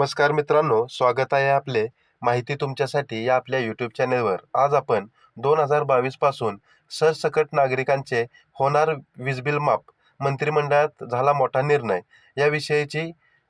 नमस्कार मित्रांनो स्वागत आहे आपले माहिती तुमच्यासाठी या आपल्या यूट्यूब चॅनेलवर आज आपण दोन हजार बावीसपासून सरसकट नागरिकांचे होणार वीज बिल माफ मंत्रिमंडळात झाला मोठा निर्णय याविषयीची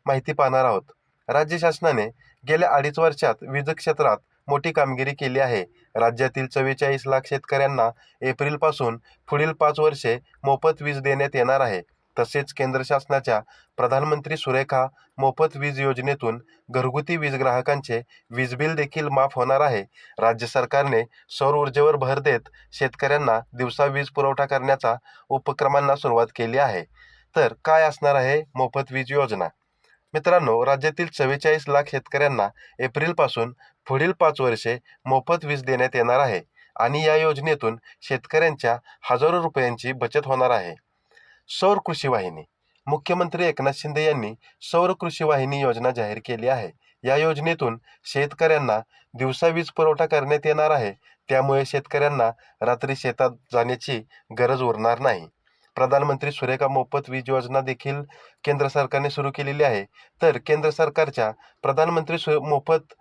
माहिती पाहणार आहोत. राज्य शासनाने गेल्या अडीच वर्षात वीज क्षेत्रात मोठी कामगिरी केली आहे. राज्यातील चव्वेचाळीस लाख शेतकऱ्यांना एप्रिलपासून पुढील पाच वर्षे मोफत वीज देण्यात येणार आहे. तसेच केंद्र शासनाच्या प्रधानमंत्री सुरेखा मोफत वीज योजनेतून घरगुती वीज ग्राहकांचे वीज बिल देखील माफ होणार आहे. राज्य सरकारने सौर ऊर्जेवर भर देत शेतकऱ्यांना दिवसा वीज पुरवठा करण्याचा उपक्रमांना सुरुवात केली आहे. तर काय असणार आहे मोफत वीज योजना? मित्रांनो राज्यातील चव्वेचाळीस लाख शेतकऱ्यांना एप्रिलपासून पुढील पाच वर्षे मोफत वीज देण्यात येणार आहे आणि या योजनेतून शेतकऱ्यांच्या हजारो रुपयांची बचत होणार आहे. सौर कृषी वाहिनी. मुख्यमंत्री एकनाथ शिंदे यांनी सौर कृषी वाहिनी योजना जाहीर केली आहे. या योजनेतून शेतकऱ्यांना दिवसा वीज पुरवठा करण्यात येणार आहे. त्यामुळे शेतकऱ्यांना रात्री शेतात जाण्याची गरज उरणार नाही. प्रधानमंत्री सुरेखा मोफत वीज योजना देखील केंद्र सरकारने सुरू केलेली आहे. तर केंद्र सरकारच्या प्रधानमंत्री सु मोफत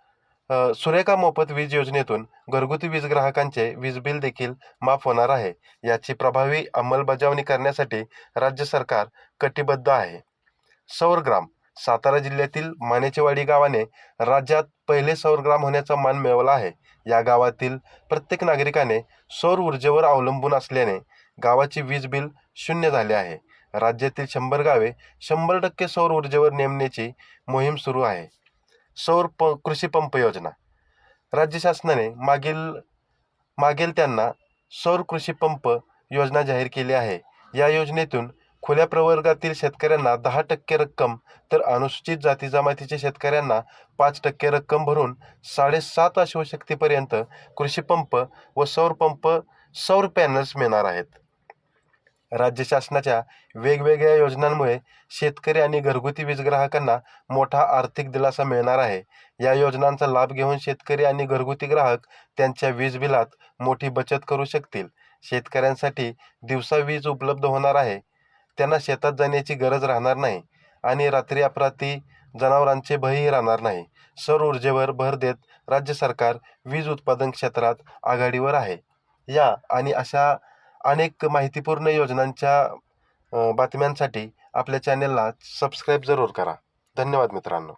सुरेखा मोफत वीज योजनेतून घरगुती वीज ग्राहकांचे वीज बिल देखील माफ होणार आहे. याची प्रभावी अंमलबजावणी करण्यासाठी राज्य सरकार कटिबद्ध आहे. सौरग्राम सातारा जिल्ह्यातील मानेचेवाडी गावाने राज्यात पहिले सौरग्राम होण्याचा मान मिळवला आहे. या गावातील प्रत्येक नागरिकाने सौर ऊर्जेवर अवलंबून असल्याने गावाची वीज बिल शून्य झाले आहे. राज्यातील शंभर गावे शंभर टक्के सौर ऊर्जेवर नेमण्याची मोहीम सुरू आहे. सौर प कृषी पंप योजना. राज्य शासनाने मागील मागेल त्यांना सौर कृषी पंप योजना जाहीर केली आहे. या योजनेतून खुल्या प्रवर्गातील शेतकऱ्यांना दहा टक्के रक्कम तर अनुसूचित जाती जमातीच्या शेतकऱ्यांना पाच टक्के रक्कम भरून साडेसात अश्वशक्तीपर्यंत कृषीपंप व सौर पंप सौर पॅनल्स मिळणार आहेत. राज्य शासनाच्या वेगवेगळ्या योजनांमुळे शेतकरी आणि घरगुती वीज ग्राहकांना मोठा आर्थिक दिलासा मिळणार आहे. या योजनांचा लाभ घेऊन शेतकरी आणि घरगुती ग्राहक त्यांच्या वीज बिलात मोठी बचत करू शकतील. शेतकऱ्यांसाठी दिवसा वीज उपलब्ध होणार आहे. त्यांना शेतात जाण्याची गरज राहणार नाही आणि रात्री अपराती जनावरांचे भयही राहणार नाही. सौर ऊर्जेवर भर देत राज्य सरकार वीज उत्पादन क्षेत्रात आघाडीवर आहे. या आणि अशा अनेक माहितीपूर्ण योजनांच्या बातम्यांसाठी आपल्या चॅनेलला सबस्क्राईब जरूर करा. धन्यवाद मित्रांनो.